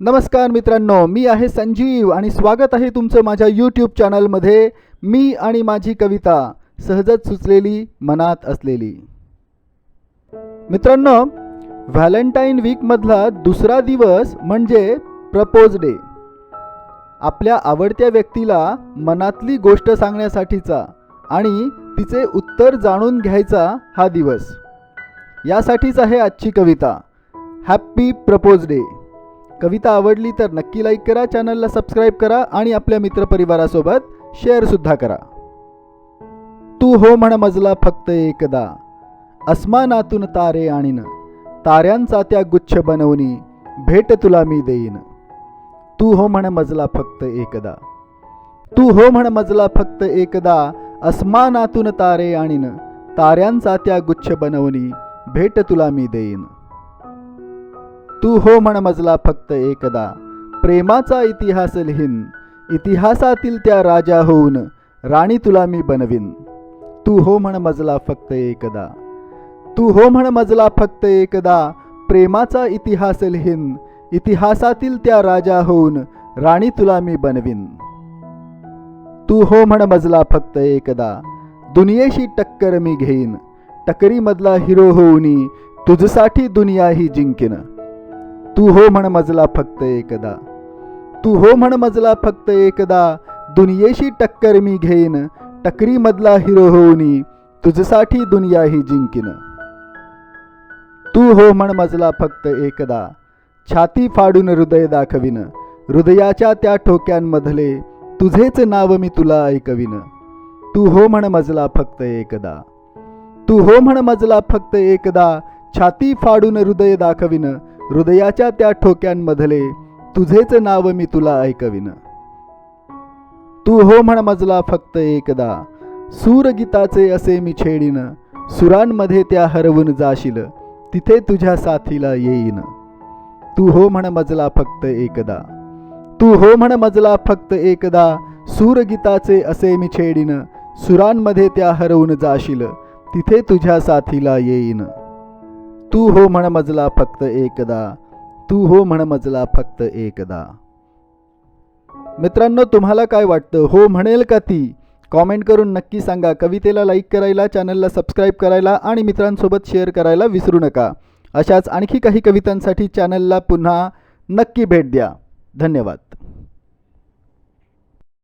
नमस्कार मित्रांनो मी आहे संजीव आणि स्वागत आहे तुमचं माझ्या यूट्यूब चॅनलमध्ये मी आणि माझी कविता सहजच सुचलेली मनात असलेली. मित्रांनो व्हॅलेंटाईन वीकमधला दुसरा दिवस म्हणजे प्रपोज डे. आपल्या आवडत्या व्यक्तीला मनातली गोष्ट सांगण्यासाठीचा आणि तिचे उत्तर जाणून घ्यायचा हा दिवस. यासाठीच आहे आजची कविता हॅप्पी प्रपोज डे. कविता आवडली तर नक्की लाईक करा चॅनलला सबस्क्राईब करा आणि आपल्या मित्रपरिवारासोबत शेअरसुद्धा करा. तू हो म्हण मजला फक्त एकदा. अस्मानातून तारे आणीन. ताऱ्यांचा त्या गुच्छ बनवणी भेट तुला मी देईन. तू हो म्हण मजला फक्त एकदा. तू हो म्हण मजला फक्त एकदा. अस्मानातून तारे आणीन. ताऱ्यांचा त्या गुच्छ बनवणी भेट तुला मी देईन. तू हो म्हण मजला फक्त एकदा. प्रेमाचा इतिहास लिहीन. इतिहासातील त्या राजा होऊन राणी तुला मी बनवीन. तू हो म्हण मजला फक्त एकदा. तू हो म्हण मजला फक्त एकदा. प्रेमाचा इतिहास लिहीन. इतिहासातील त्या राजा होऊन राणी तुला मी बनवीन. तू हो म्हण मजला फक्त एकदा. दुनियेशी टक्कर मी घेईन. टकरीमधला हिरो होऊनी तुझसाठी दुनिया ही जिंकीन. तू हो म्हण मजला फक्त एकदा. तू हो म्हण मजला फक्त एकदा. दुनियेशी टक्कर मी घेईन. टकरीमधला हिरो होऊनी तुझसाठी दुनिया ही जिंकीन. तू हो म्हण मजला फक्त एकदा. छाती फाडून हृदय दाखविन. हृदयाच्या त्या ठोक्यांमधले तुझेच नाव मी तुला ऐकविन. तू हो म्हण मजला फक्त एकदा. तू हो म्हण मजला फक्त एकदा. छाती फाडून हृदय दाखविन. हृदयाच्या त्या ठोक्यांमधले तुझेच नाव मी तुला ऐकविन. तू हो म्हण मजला फक्त एकदा सूरगीताचे असे मी छेडीन सुरांमध्ये त्या हरवून जाशील तिथे तुझ्या साथीला येईन. तू हो म्हण मजला फक्त एकदा तू हो म्हण मजला फक्त एकदा सूरगीताचे असे मी छेडीन सुरांमध्ये त्या हरवून जाशील तिथे तुझ्या साथीला येईन. तू हो म्हण मजला फक्त एकदा. तू हो म्हण मजला फक्त एकदा. मित्रांनो तुम्हाला काय वाटतं? हो म्हणेल का ती? कॉमेंट करून नक्की सांगा. कवितेला लाईक करायला चॅनलला सबस्क्राईब करायला आणि मित्रांसोबत शेअर करायला विसरू नका. अशाच आणखी काही कवितांसाठी चॅनलला पुन्हा नक्की भेट द्या. धन्यवाद.